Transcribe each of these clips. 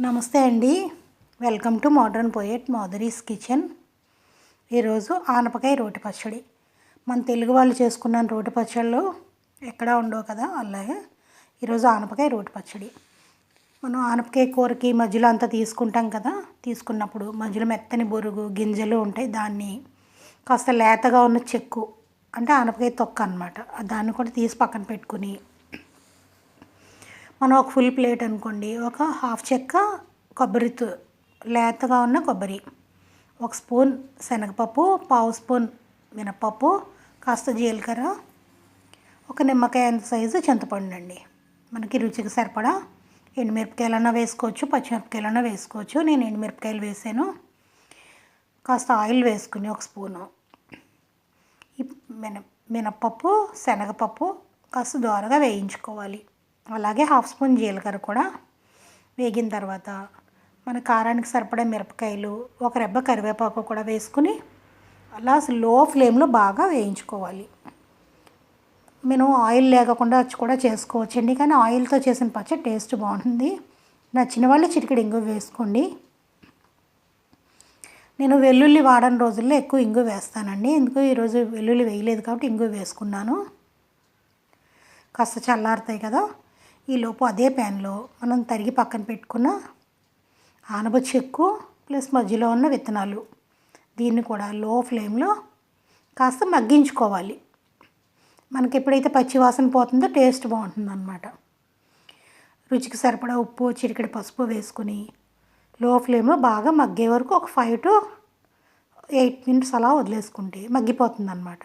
నమస్తే అండి. Welcome to modern poet Madhuri's kitchen. ఈరోజు ఆనపకాయ రోటి పచ్చడి. మన తెలుగు వాళ్ళు చేసుకున్న రోటి పచ్చళ్ళు ఎక్కడా ఉండవు కదా అలాగే. ఈరోజు ఆనపకాయ రోటి పచ్చడి. మనం ఆనపకాయ కూరకి మధ్యలో అంతా తీసుకుంటాం కదా. తీసుకున్నప్పుడు మధ్యలో మెత్తని బొరుగు గింజలు ఉంటాయి. దాన్ని కాస్త లేతగా ఉన్న చెక్కు అంటే ఆనపకాయ తొక్క అనమాట దాన్ని కూడా తీసి పక్కన పెట్టుకుని మనం ఒక ఫుల్ ప్లేట్ అనుకోండి ఒక హాఫ్ చెక్క కొబ్బరి లేతగా ఉన్న కొబ్బరి ఒక స్పూన్ శనగపప్పు పావు స్పూన్ మినపప్పు కాస్త జీలకర్ర ఒక నిమ్మకాయ అంత సైజు చింతపండు అండి. మనకి రుచికి సరిపడా ఎండుమిరపకాయలన్నా వేసుకోవచ్చు పచ్చిమిరపకాయలన్నా వేసుకోవచ్చు. నేను ఎండుమిరపకాయలు వేసాను. కాస్త ఆయిల్ వేసుకుని ఒక స్పూను. మిన మినప్పప్పు శనగపప్పు కాస్త దోరగా వేయించుకోవాలి. అలాగే హాఫ్ స్పూన్ జీలకర్ర కూడా వేగిన తర్వాత మన కారానికి సరిపడే మిరపకాయలు ఒక రెబ్బ కరివేపాకు కూడా వేసుకుని అలా లో ఫ్లేమ్లో బాగా వేయించుకోవాలి. మేము ఆయిల్ లేకుండా కూడా చేసుకోవచ్చండి కానీ ఆయిల్తో చేసిన పచ్చడి టేస్ట్ బాగుంటుంది. నచ్చిన వాళ్ళు చిటికెడు ఇంగు వేసుకోండి. నేను వెల్లుల్లి వాడని రోజుల్లో ఎక్కువ ఇంగు వేస్తానండి ఎందుకు ఈరోజు వెల్లుల్లి వేయలేదు కాబట్టి ఇంగు వేసుకున్నాను. కాస్త చల్లారుతాయి కదా. ఈలోపు అదే ప్యాన్లో మనం తరిగి పక్కన పెట్టుకున్న ఆనప చెక్కు ప్లస్ మధ్యలో ఉన్న విత్తనాలు. దీన్ని కూడా లో ఫ్లేమ్లో కాస్త మగ్గించుకోవాలి. మనకి ఎప్పుడైతే పచ్చివాసన పోతుందో టేస్ట్ బాగుంటుంది అనమాట రుచికి సరిపడా ఉప్పు చిటికెడు పసుపు వేసుకుని లో ఫ్లేమ్లో బాగా మగ్గే వరకు ఒక ఫైవ్ టు ఎయిట్ మినిట్స్ అలా వదిలేసుకుంటే మగ్గిపోతుంది అనమాట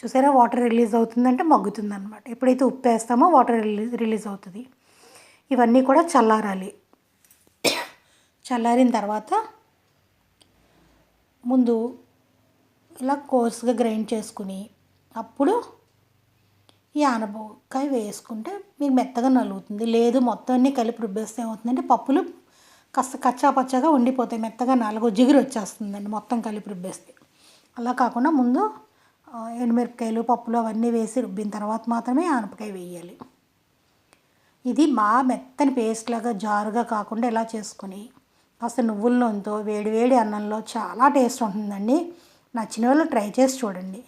చూసారా? వాటర్ రిలీజ్ అవుతుందంటే మగ్గుతుంది అనమాట ఎప్పుడైతే ఉప్పు వేస్తామో వాటర్ రిలీజ్ రిలీజ్ అవుతుంది. ఇవన్నీ కూడా చల్లారాలి. చల్లారిన తర్వాత ముందు ఇలా కోర్స్గా గ్రైండ్ చేసుకుని అప్పుడు ఈ ఆనపకాయ వేసుకుంటే మీకు మెత్తగా నలుగుతుంది. లేదు మొత్తం అన్నీ కలిపి రుబ్బేస్తే ఏమవుతుందంటే పప్పులు కాస్త కచ్చా పచ్చగా ఉండిపోతాయి. మెత్తగా నాలుగో జిగురు వచ్చేస్తుందండి మొత్తం కలిపి రుబ్బేస్తే. అలా కాకుండా ముందు ఎండుమిరపకాయలు పప్పులు అవన్నీ వేసి రుబ్బిన తర్వాత మాత్రమే ఆనపకాయ వేయాలి. ఇది మా మెత్తని పేస్ట్ లాగా జారుగా కాకుండా ఇలా చేసుకుని కాస్త నువ్వుల నూనెతో వేడి వేడి అన్నంలో చాలా టేస్ట్ ఉంటుందండి. నచ్చిన వాళ్ళు ట్రై చేసి చూడండి.